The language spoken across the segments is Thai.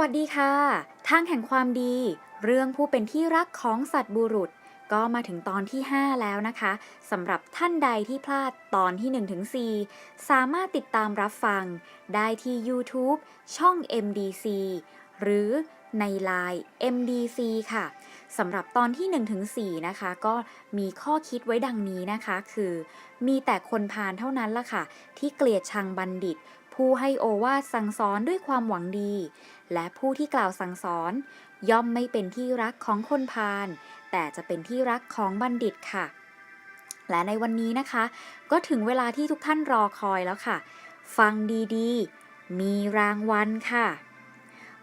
วัสดีค่ะ ทางแห่งความดี เรื่องผู้เป็นที่รักของสัตว์บุรุษ ก็มาถึงตอนที่ 5 แล้วนะคะสำหรับท่านใดที่พลาดตอนที่ 1-4สามารถติดตามรับฟัง ได้ที่ YouTube ช่อง MDC หรือใน Line MDC ค่ะสำหรับตอนที่1-4นะคะ ก็มีข้อคิดไว้ดังนี้นะคะ คือ มีแต่คนพาลเท่านั้นล่ะค่ะ ที่เกลียดชังบัณฑิต ผู้ให้โอวาทสั่งสอนด้วยความหวังดี และผู้ที่กล่าวสั่งสอน ย่อมไม่เป็นที่รักของคนพาลแต่จะเป็นที่รักของบัณฑิตค่ะ และในวันนี้นะคะ ก็ถึงเวลาที่ทุกท่านรอคอยแล้วค่ะ ฟังดีๆ มีรางวัลค่ะ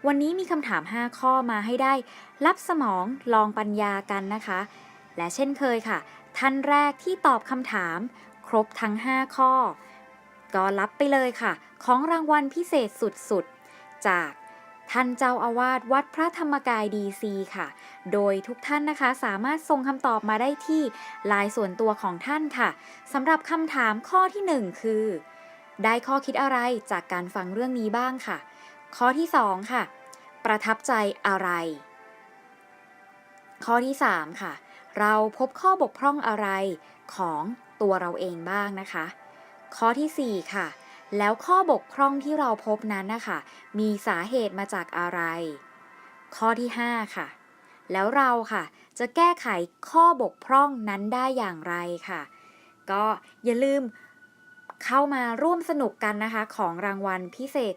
วันนี้มีคำถาม 5 ข้อมาให้ได้ รับสมองลองปัญญากันนะคะ และเช่นเคยค่ะ ท่านแรกที่ตอบคำถาม ครบทั้ง 5 ข้อ ก็รับไปเลยค่ะ ของรางวัลพิเศษสุดๆ จากท่านเจ้าอาวาสวัดพระธรรมกายดีซีค่ะ โดยทุกท่านนะคะสามารถส่งคำตอบมาได้ที่ไลน์ส่วนตัวของท่านค่ะสำหรับคำถามข้อที่ 1 คือ ได้ข้อคิดอะไรจากการฟังเรื่องนี้บ้างค่ะ ข้อที่ 2 ค่ะ ประทับใจอะไร ข้อที่ 3 ค่ะ เราพบข้อบกพร่องอะไรของตัวเราเองบ้างนะคะ ข้อทีสี่ 4 ค่ะ แล้วข้อบกพร่องที่เราพบนั้นนะคะมีสาเหตุมาจากอะไร ข้อที่ 5 ค่ะ แล้วเราค่ะ จะแก้ไขข้อบกพร่องนั้นได้อย่างไรค่ะ ก็อย่าลืมเข้ามาร่วมสนุกกันนะคะ ของรางวัลพิเศษ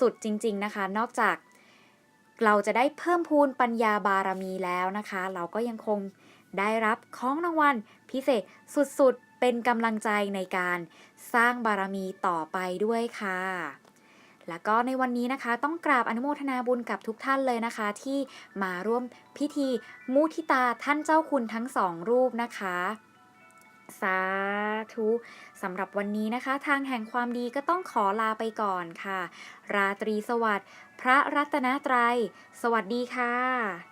สุดๆ จริง ๆนะคะ นอกจากเราจะได้เพิ่มพูนปัญญาบารมีแล้วนะคะ เราก็ยังคงได้รับของรางวัลพิเศษสุดๆ เป็นกำลังใจในการสร้างบารมีต่อไปด้วยค่ะ แล้วก็ในวันนี้นะคะ ต้องกราบอนุโมทนาบุญกับทุกท่านเลยนะคะ ที่มาร่วมพิธีมุทิตาท่านเจ้าคุณทั้งสองรูปนะคะสาธุสำหรับวันนี้นะคะ ทางแห่งความดีก็ต้องขอลาไปก่อนค่ะ ราตรีสวัสดิ์ พระรัตนตรัย สวัสดีค่ะ